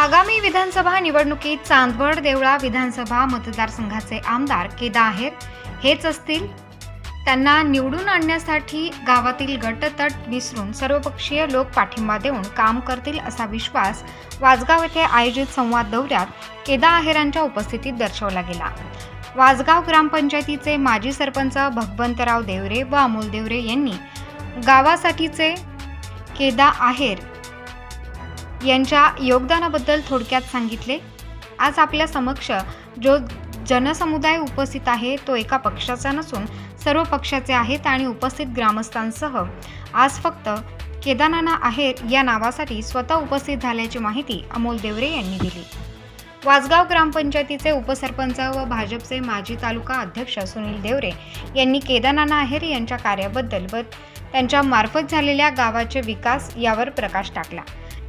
आगामी विधानसभा निवडणुकीत चांदवड देवळा विधानसभा मतदारसंघाचे आमदार केदा आहेर हेच असतील. त्यांना निवडून आणण्यासाठी गावातील गटतट विसरून सर्वपक्षीय लोक पाठिंबा देऊन काम करतील असा विश्वास वाजगाव येथे आयोजित संवाद दौऱ्यात केदा आहेरांच्या उपस्थितीत दर्शवला गेला. वाजगाव ग्रामपंचायतीचे माजी सरपंच भगवंतराव देवरे व अमोल देवरे यांनी गावासाठीचे केदा आहेर यांच्या योगदानाबद्दल थोडक्यात सांगितले. आज आपल्या समक्ष जो जनसमुदाय उपस्थित आहे तो एका पक्षाचा नसून सर्व पक्षाचे आहेत आणि उपस्थित ग्रामस्थांसह. आज फक्त केदारनाना आहेर या नावासाठी स्वतः उपस्थित झाल्याची माहिती अमोल देवरे यांनी दिली. वासगाव ग्रामपंचायतीचे उपसरपंच व भाजपचे माजी तालुका अध्यक्ष सुनील देवरे यांनी केदारनाना आहेर यांच्या कार्याबद्दल व त्यांच्या मार्फत झालेल्या गावाचे विकास यावर प्रकाश टाकला.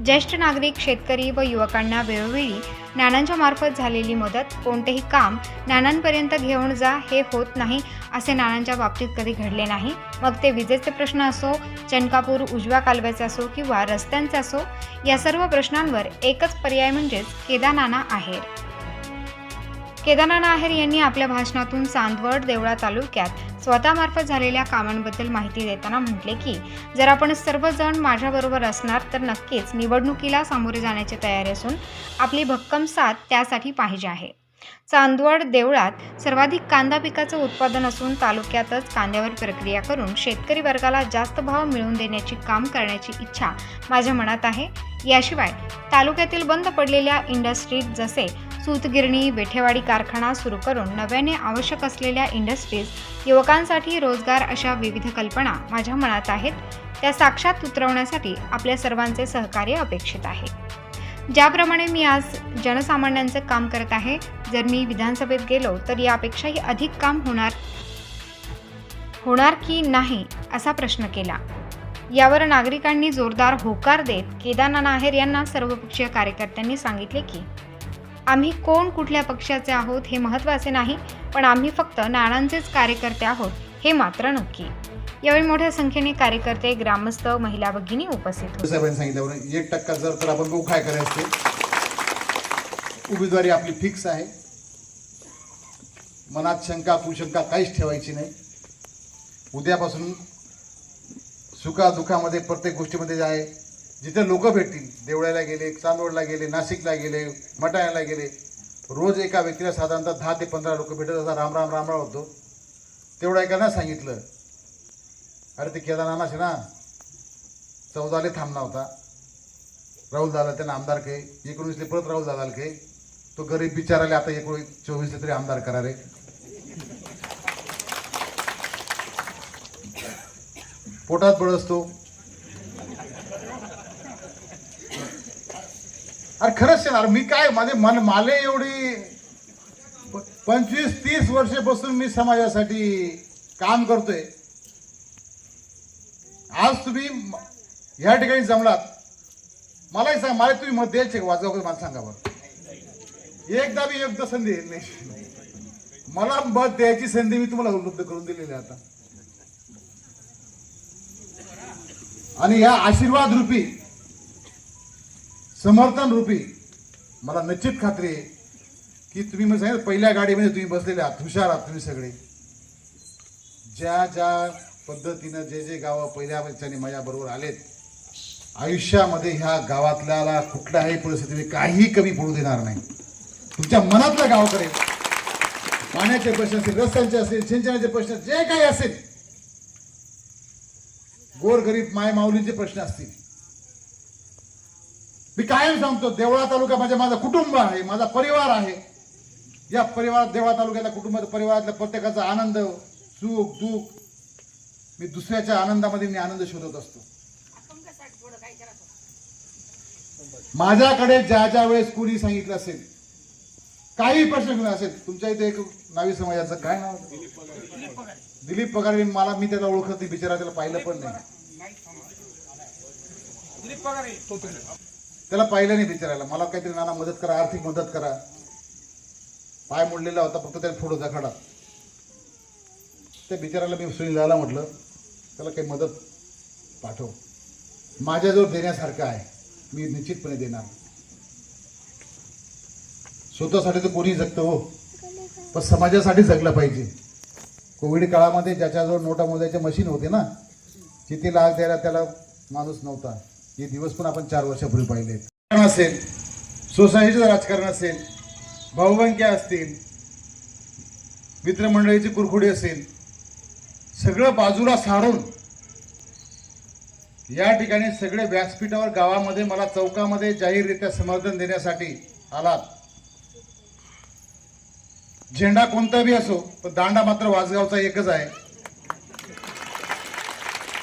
ज्येष्ठ नागरिक शेतकरी व युवकांना वेळोवेळी नानांच्या मार्फत झालेली मदत कोणतेही काम नानांपर्यंत घेऊन जा हे होत नाही असे नानांच्या बाबतीत कधी घडले नाही. मग ते विजेचे प्रश्न असो चनकापूर उजव्या कालव्याचे असो किंवा रस्त्यांचे असो या सर्व प्रश्नांवर एकच पर्याय म्हणजेच केदारनाना आहेर. केदारनाना आहेर यांनी आपल्या भाषणातून चांदवड देवळा तालुक्यात स्वतःमार्फत झालेल्या कामांबद्दल माहिती देताना म्हटले की जर आपण सर्वजण माझ्याबरोबर असणार तर नक्कीच निवडणुकीला सामोरे जाण्याची तयारी असून आपली भक्कम साथ त्यासाठी पाहिजे आहे. चांदवड देवळात सर्वाधिक कांदा पिकाचं उत्पादन असून तालुक्यातच कांद्यावर प्रक्रिया करून शेतकरी वर्गाला जास्त भाव मिळवून देण्याची काम करण्याची इच्छा माझ्या मनात आहे. याशिवाय तालुक्यातील बंद पडलेल्या इंडस्ट्रीज जसे सूतगिरणी वेठेवाडी कारखाना सुरू करून नव्याने आवश्यक असलेल्या इंडस्ट्रीज युवकांसाठी रोजगार अशा विविध कल्पना माझ्या मनात आहेत. त्या साक्षात उतरवण्यासाठी आपल्या सर्वांचे सहकार्य अपेक्षित आहे. ज्याप्रमाणे मी आज जनसामान्यांचं काम करत आहे जर मी विधानसभेत गेलो तर यापेक्षाही अधिक काम होणार होणार की नाही असा प्रश्न केला. यावर नागरिकांनी जोरदार होकार देत केदारनाथ आहेर यांना सर्वपक्षीय कार्यकर्त्यांनी सांगितले की आम्ही कोण कुठल्या पक्षाचे आहोत हे महत्त्वाचे नाही पण आम्ही फक्त नाणांचेच कार्यकर्ते आहोत हे मात्र नक्की. यावेळी मोठ्या संख्येने कार्यकर्ते ग्रामस्थ महिला भगिनी उपस्थित साहेबांनी सांगितल्यावर एक टक्का जर तर आपण बघू काय करायचं उमेदवारी आपली फिक्स आहे. मनात शंका कुशंका काहीच ठेवायची नाही. उद्यापासून सुखा दुखामध्ये प्रत्येक गोष्टीमध्ये जे आहे जिथे लोक भेटतील देवळ्याला गेले चांदोडला गेले नाशिकला गेले मटायला गेले रोज एका व्यक्तीला साधारणतः दहा ते पंधरा लोक भेटत असा राम राम राम राम होतो. तेवढं एकानं सांगितलं. अरे ते केदारनाथ ना चौदाले थांबला होता. राहुल दादा त्यांना आमदार के एकोणीसले परत राहुल दादा के. तो गरीब बिचाराले आता एकोणीस चोवीसले तरी आमदार करा रे पोटात बळ असतो. अरे खरंच येणार मी काय माझे मन माले एवढी? पंचवीस तीस वर्षापासून मी समाजासाठी काम करतोय. आज तुम्ही ह्या ठिकाणी जमलात. मलाही सांग मला तुम्ही मत द्यायचे वाजवा मला सांगा बरं. एकदा मी एकदा संधी नाही. मला मत द्यायची संधी मी तुम्हाला उपलब्ध करून दिलेली आहे आता. आणि या आशीर्वाद रूपी समर्थन रूपी मला निश्चित खात्री आहे की तुम्ही मग सांगितलं पहिल्या गाडीमध्ये तुम्ही बसलेले आहात हुशार आहात तुम्ही सगळे. ज्या ज्या पद्धतीनं जे जे गावं पहिल्या वर्षाने माझ्याबरोबर आलेत आयुष्यामध्ये ह्या गावातल्याला कुठल्याही परिस्थितीने काही कमी पडू देणार नाही. तुमच्या मनातलं गावकडे पाण्याचे प्रश्न असेल रस्त्यांचे असेल सिंचनाचे प्रश्न जे काही असेल गोरगरीब माय माऊलींचे प्रश्न असतील. मी कायम सांगतो देवळा तालुका म्हणजे माझं कुटुंब आहे माझा परिवार आहे. या परिवारात देवळा तालुक्यातल्या कुटुंबात परिवारातल्या प्रत्येकाचा आनंद सुख दुःख मी दुसऱ्याच्या आनंदामध्ये मी आनंद शोधत असतो. माझ्याकडे ज्या ज्या वेळेस कुणी सांगितलं असेल काही प्रश्न घेऊन असेल तुमच्या इथे एक नावी समाजाचं काय नाव दिलीप पगार मला मी त्याला ओळखत नाही बिचारा त्याला पाहिलं पण नाही. त्याला पाहिलं नाही बिचारायला मला काहीतरी नाना मदत करा आर्थिक मदत करा. पाय मोडलेला होता फक्त त्याला फोडो खडा त्या बिचाराला मी सुनील म्हटलं त्याला काही मदत पाठव. माझ्याजवळ देण्यासारखं आहे. मी निश्चितपणे देणार. स्वतःसाठी तर कोणी जगतं हो. पण समाजासाठी जगलं पाहिजे. कोविड काळामध्ये ज्याच्याजवळ नोटा मोजायचे मशीन होते ना किती लाख द्यायला त्याला माणूस नव्हता. हे दिवस पण आपण चार वर्षापूर्वी पाहिले. राजकारण असेल सोसायटीचं राजकारण असेल भाऊबंक्या असतील मित्रमंडळीची कुरखुडी असेल सगळं बाजूला सारून या ठिकाणी सगळे व्यासपीठावर गावामध्ये मला चौकामध्ये जाहीररित्या समर्थन देण्यासाठी आलात. झेंडा कोणता बी असो पण दांडा मात्र वाजगावचा एकच आहे.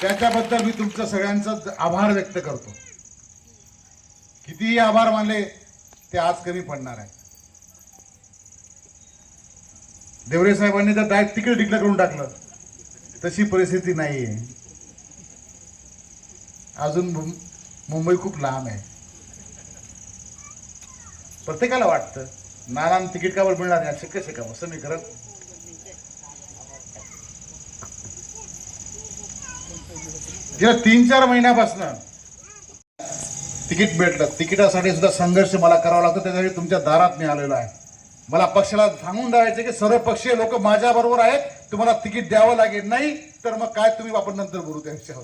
त्याच्याबद्दल मी तुमचं सगळ्यांचा आभार व्यक्त करतो. कितीही आभार मानले ते आज कमी पडणार आहे. देवरे साहेबांनी तर डायरेक्ट तिकीट डिक्लेअर करून टाकलं. तशी परिस्थिती नाही आहे अजून मुं- मुंबई खूप लांब आहे. प्रत्येकाला वाटतं नाना तिकीट कावर मिळणार नाही? शक्य शकावं असं मी गेल्या तीन चार महिन्यापासून तिकीट भेटलं. तिकिटासाठी सुद्धा संघर्ष मला करावा लागतो. त्यासाठी तुमच्या दारात मी आलेलो आहे. मला पक्षाला सांगून द्यायचं की सर्व पक्षीय लोक माझ्या बरोबर आहेत. तुम्हाला तिकीट द्यावं लागेल. नाही तर मग काय तुम्ही आपण नंतर बोलू त्या विषयावर.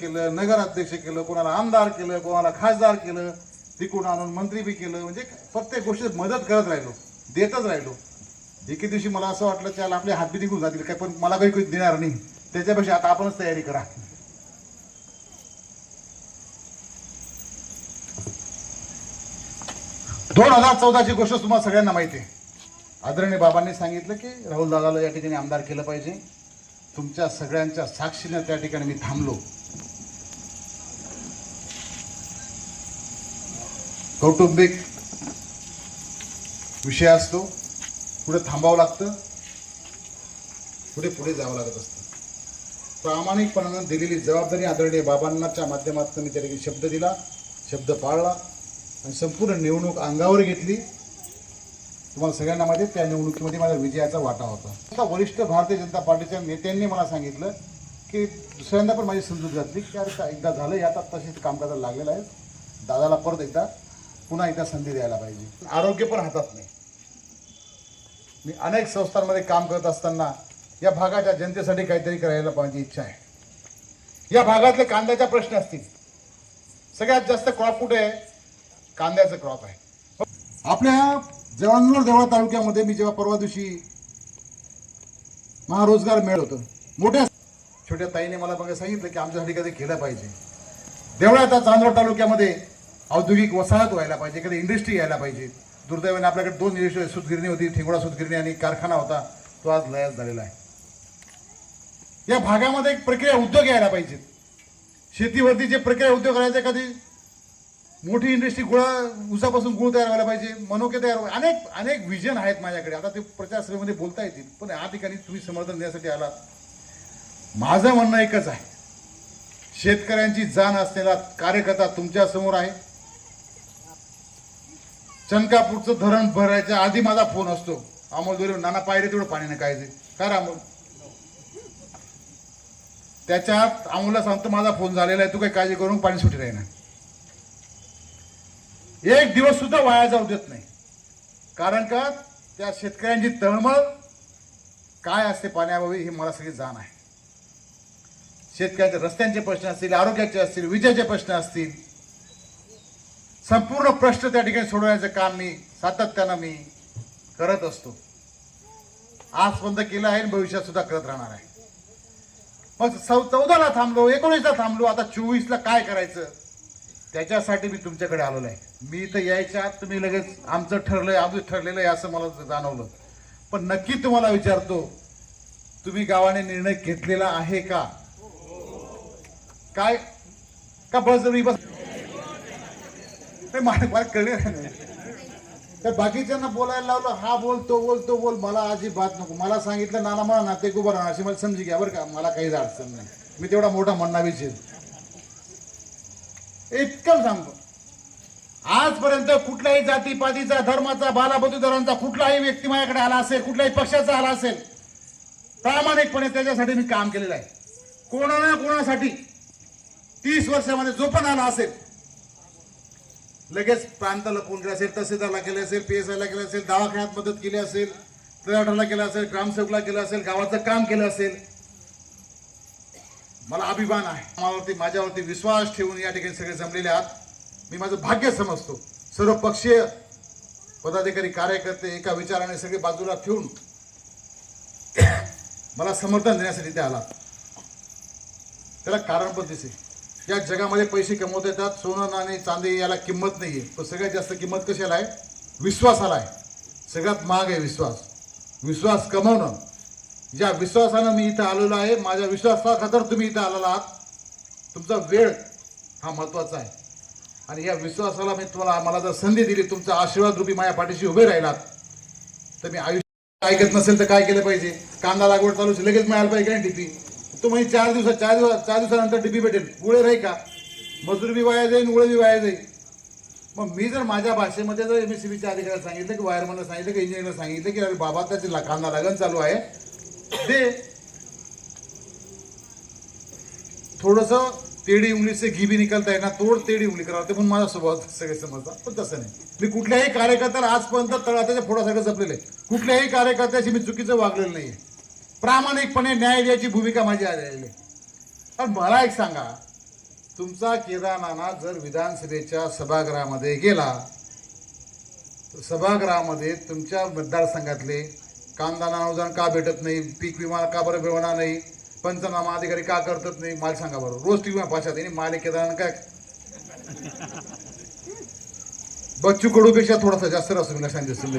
केलं नगराध्यक्ष केलं कोणाला आमदार केलं कोणाला खासदार केलं तिकडून आणून मंत्री बी केलं. म्हणजे प्रत्येक गोष्टीत मदत करत राहिलो. देतच राहिलो. एके दिवशी मला असं वाटलं त्याला आपले हातबी निघून जातील काय पण मला काही काही देणार नाही. त्याच्यापेक्षा आता आपणच तयारी करा. दोन हजार चौदाची गोष्ट तुम्हाला सगळ्यांना माहिती आहे. आदरणीय बाबांनी सांगितलं की राहुल दादाला या ठिकाणी आमदार केलं पाहिजे. तुमच्या सगळ्यांच्या साक्षीनं त्या ठिकाणी मी थांबलो. कौटुंबिक विषय असतो. पुढे थांबावं लागतं. पुढे पुढे जावं लागत असतं. प्रामाणिकपणानं दिलेली जबाबदारी आदरणीय बाबांनाच्या माध्यमातून मी त्या शब्द दिला शब्द पाळला आणि संपूर्ण निवडणूक अंगावर घेतली. तुम्हाला सगळ्यांना माहिती त्या निवडणुकीमध्ये माझ्या विजयाचा वाटा होता. आता वरिष्ठ भारतीय जनता पार्टीच्या नेत्यांनी मला सांगितलं की दुसऱ्यांदा पण माझी समजूत घातली की अरे एकदा झालं या आता तसेच काम करायला लागलेलं आहे. दादाला परत एकदा पुन्हा एकदा संधी द्यायला पाहिजे. आरोग्य पण हातात नाही. मी अनेक संस्थांमध्ये काम करत असताना या भागाच्या जनतेसाठी काहीतरी करायला पाहिजे इच्छा आहे. या भागातले कांद्याच्या प्रश्न असतील. सगळ्यात जास्त क्रॉप कुठे आहे? कांद्याचं क्रॉप आहे. आपल्या जवानूर जवळ तालुक्यामध्ये मी जेव्हा परवा दिवशी महारोजगार मेळ होतं. मोठ्या छोट्या ताईने मला बघा सांगितलं की आमच्यासाठी कधी केलं पाहिजे. देवळा आता चांदवड तालुक्यामध्ये औद्योगिक वसाहत व्हायला पाहिजे कधी इंडस्ट्री यायला पाहिजे. दुर्दैवाने आपल्याकडे दोन इंडस्ट्री सुतगिरणी होती ठेंगोडा सुतगिरणी आणि कारखाना होता. तो आज लयास झालेला आहे. या भागामध्ये एक प्रक्रिया उद्योग यायला पाहिजेत शेतीवरती जे प्रक्रिया उद्योग करायचे कधी मोठी इंडस्ट्री गुळा उसापासून गुळ तयार व्हायला पाहिजे मनोके तयार व्हायला अनेक अनेक विजन आहेत माझ्याकडे. आता ते प्रचारसभेमध्ये बोलता येतील पण या ठिकाणी तुम्ही समर्थन देण्यासाठी आलात. माझं म्हणणं एकच आहे. शेतकऱ्यांची जाण असलेला कार्यकर्ता तुमच्यासमोर आहे. चनकापूरचं धरण भरायच्या आधी माझा फोन असतो. अमोल दोरे नाना पायरे तेवढं पाणी नाही काय काय अमोल? त्याच्यात अमोलला सांगतो माझा फोन झालेला आहे तू काही काळजी करून पाणी सुटी राहीना एक दिवस सुद्धा वाया जाऊ देत नाही. कारण का? त्या शेतकऱ्यांची तळमळ काय असते पाण्याबाबी हे मला सगळी जाण आहे. शेतकऱ्यांचे रस्त्यांचे प्रश्न असतील आरोग्याचे असतील विजेचे प्रश्न असतील संपूर्ण प्रश्न त्या ठिकाणी सोडवण्याचं काम मी सातत्यानं मी करत असतो. आज बंद केलं आहे आणि भविष्यात सुद्धा करत राहणार आहे. मग चौ चौदाला थांबलो एकोणीसला थांबलो आता चोवीसला काय करायचं? त्याच्यासाठी मी तुमच्याकडे आलेलो आहे. मी तर यायच्या आत तुम्ही लगेच आमचं ठरलंय आमचं ठरलेलं आहे असं मला जाणवलं. पण नक्की तुम्हाला विचारतो तुम्ही गावाने निर्णय घेतलेला आहे का? काय? का बस बस नाही, मला मला कळलं नाही. तर बाकीच्यांना बोलायला लावलं हा बोल तो बोल तो बोल मला अजिबात नको. मला सांगितलं नाना म्हणा ना ते उभं राहणार अशी मला समजी घ्या बरं का. मला काहीच अडचण नाही. मी तेवढा मोठा म्हणणावीच आहे. इतकं सांगतो. आजपर्यंत कुठल्याही जातीपातीचा धर्माचा बालाबतुदारांचा कुठलाही व्यक्ती माझ्याकडे आला असेल कुठल्याही पक्षाचा आला असेल प्रामाणिकपणे त्याच्यासाठी मी काम केलेलं आहे. कोणा ना कोणासाठी तीस वर्षामध्ये जो पण आला असेल लगेच प्रांताला फोन केला असेल तहसीलदारला केले असेल पी एस आयला केलं असेल दवाखान्यात मदत केली असेल तलाठाला केलं असेल ग्रामसेवकला केलं असेल गावाचं काम केलं असेल. मला अभिमान आहे. माझ्यावरती माझ्यावरती विश्वास ठेवून या ठिकाणी सगळे जमलेले आहात. मी माझं भाग्य समजतो. सर्व पक्षीय पदाधिकारी कार्यकर्ते एका विचाराने सगळे बाजूला ठेवून मला समर्थन देण्यासाठी ते आला त्याला कारण पण दिसे या जगामध्ये पैसे कमवता येतात सोनं नाणे चांदी याला किंमत नाही आहे पण सगळ्यात जास्त किंमत कशाला आहे? विश्वासाला आहे. सगळ्यात महाग आहे विश्वास. विश्वास कमवणं. ज्या विश्वासानं मी इथं आलेलो आहे माझ्या विश्वासाखातर तुम्ही इथं आलेला आहात. तुमचा वेळ हा महत्त्वाचा आहे. आणि या विश्वासाला मी तुम्हाला मला जर संधी दिली तुमचा आशीर्वाद रूपी माझ्या पाठीशी उभे राहिलात तर मी आयुष्य ऐकत नसेल तर काय केलं पाहिजे? कांदा लागवड चालू लगेच मिळायला पाहिजे का डीपी तो म्हणजे चार दिवसात चार दिवस चार दिवसानंतर डीबी भेटेल. उळे राही का? मजूर बी वाया जाईल उळे बी वाया जाईल मग मी जर माझ्या भाषेमध्ये जर एम एस सी बीच्या अधिकाऱ्याला सांगितलं की वायरमॅनला सांगितलं की इंजिनिअरला सांगितलं की अरे बाबा त्याचे लखांना लगन चालू आहे ते थोडंसं तेडी उंगली से घी भी निकलता ना तोड तेडी उंगली करा ते पण माझा स्वभाव सगळे समजतात पण तसं नाही. मी कुठल्याही कार्यकर्त्याला आजपर्यंत तळाताच्या फोडासारखं जपलेलं आहे. कुठल्याही कार्यकर्त्याशी मी चुकीचं वागलेलं नाही प्रामाणिकपणे न्याय द्यायची भूमिका माझी आलेली आहे पण मला एक सांगा तुमचा केदारनाना जर विधानसभेच्या सभागृहामध्ये गेला तर सभागृहामध्ये तुमच्या मतदारसंघातले कांदा अनुदान का भेटत नाही पीक विमा का बरं मिळवणार नाही पंचनामा अधिकारी का करतात नाही मला सांगा बरं. रोज टी व्ही पाशात आणि माले केदारनाथ काय? बच्चू कडूपेक्षा थोडासा जास्त असतो मी लक्षात दिसून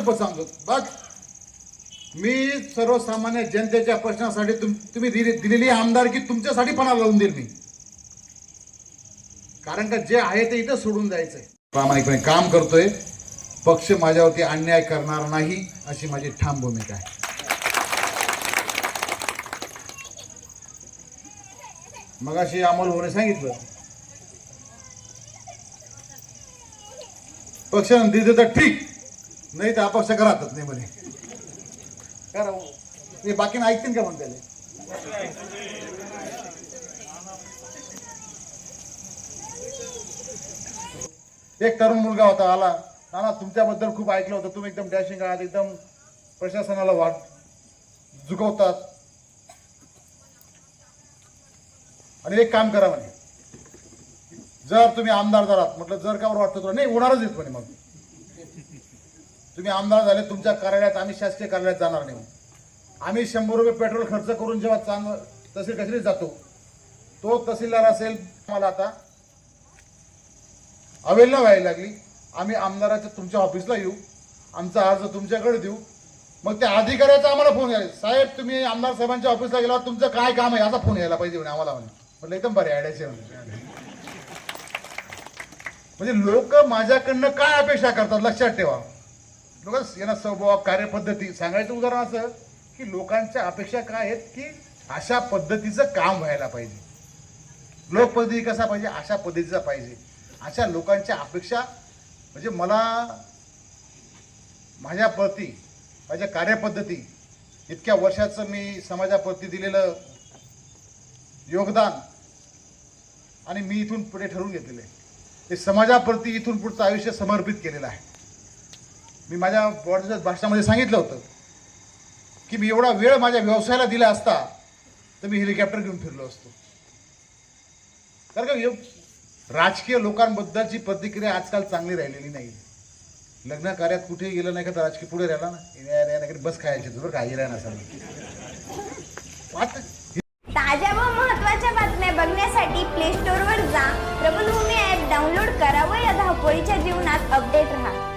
देवा शपथ बस मी सर्वसामान्य जनतेच्या प्रश्नासाठी तुम तुम्ही दिली दिलेली आमदारकी तुमच्यासाठी पणा लावून देईल मी. कारण का जे आहे ते इथं सोडून जायचंय प्रामाणिकपणे काम करतोय. पक्ष माझ्यावरती अन्याय करणार नाही अशी माझी ठाम भूमिका आहे. मगाशी अमोल होणे सांगितलं. पक्षानं दिलं तर ठीक. नाही तर अपक्ष राहतात नाही म्हणे. कारण ते बाकीनं ऐकतील का म्हणते एक तरुण मुलगा होता आला. नाना तुमच्याबद्दल खूप ऐकलं होतं. तुम्ही एकदम डॅशिंग आहात एकदम प्रशासनाला वाट झुकवतात आणि एक काम करा म्हणे. जर तुम्ही आमदार जरात म्हटलं जर का वाटतं तुला नाही होणारच येत म्हणे मग. तुम्ही आमदार झाले तुमच्या कार्यालयात आम्ही शासकीय कार्यालयात जाणार नाही. आम्ही शंभर रुपये पेट्रोल खर्च करून जेव्हा चांग तहसील कचेरीत जातो तो तहसीलदार असेल मला आता अवेलना व्हायला लागली. आम्ही आमदाराच्या तुमच्या ऑफिसला येऊ आमचा अर्ज तुमच्याकडे देऊ. मग त्या अधिकाऱ्याचा आम्हाला फोन यायला. साहेब तुम्ही आमदार साहेबांच्या ऑफिसला गेला तुमचं काय काम आहे? असा फोन यायला पाहिजे म्हणे आम्हाला म्हणे. म्हटलं एकदम बरे आयडियाचे म्हणे. म्हणजे लोक माझ्याकडनं काय अपेक्षा करतात लक्षात ठेवा. लोक यांना स्वभाव कार्यपद्धती सांगायचं उदाहरण असं की लोकांच्या अपेक्षा काय आहेत की अशा पद्धतीचं काम व्हायला पाहिजे. लोकपद्धती कसा पाहिजे? अशा पद्धतीचा पाहिजे. अशा लोकांच्या अपेक्षा म्हणजे मला माझ्या प्रती माझ्या कार्यपद्धती इतक्या वर्षाचं मी समाजाप्रती दिलेलं योगदान आणि मी इथून पुढे ठरवून घेतलेलं आहे. ते समाजाप्रती इथून पुढचं आयुष्य समर्पित केलेलं आहे. मी माझ्या वाढदिवसाच्या भाषणामध्ये सांगितलं होतं की मी एवढा वेळ माझ्या व्यवसायाला दिला असता तर मी हेलिकॉप्टर घेऊन फिरलो असतो. कारण का राजकीय लोकांबद्दलची प्रतिक्रिया आजकाल चांगली राहिलेली नाही लग्न कार्यात कुठेही गेलं नाही का तर राजकीय पुढे राहिला ना. नाही बस खायची तुझं काही राहिला आता ताज्या व महत्त्वाच्या बातम्या बघण्यासाठी प्ले स्टोअरवर जा. प्रबलभूमी ॲप डाउनलोड करा व या धावपळीच्या जीवनात अपडेट राहा.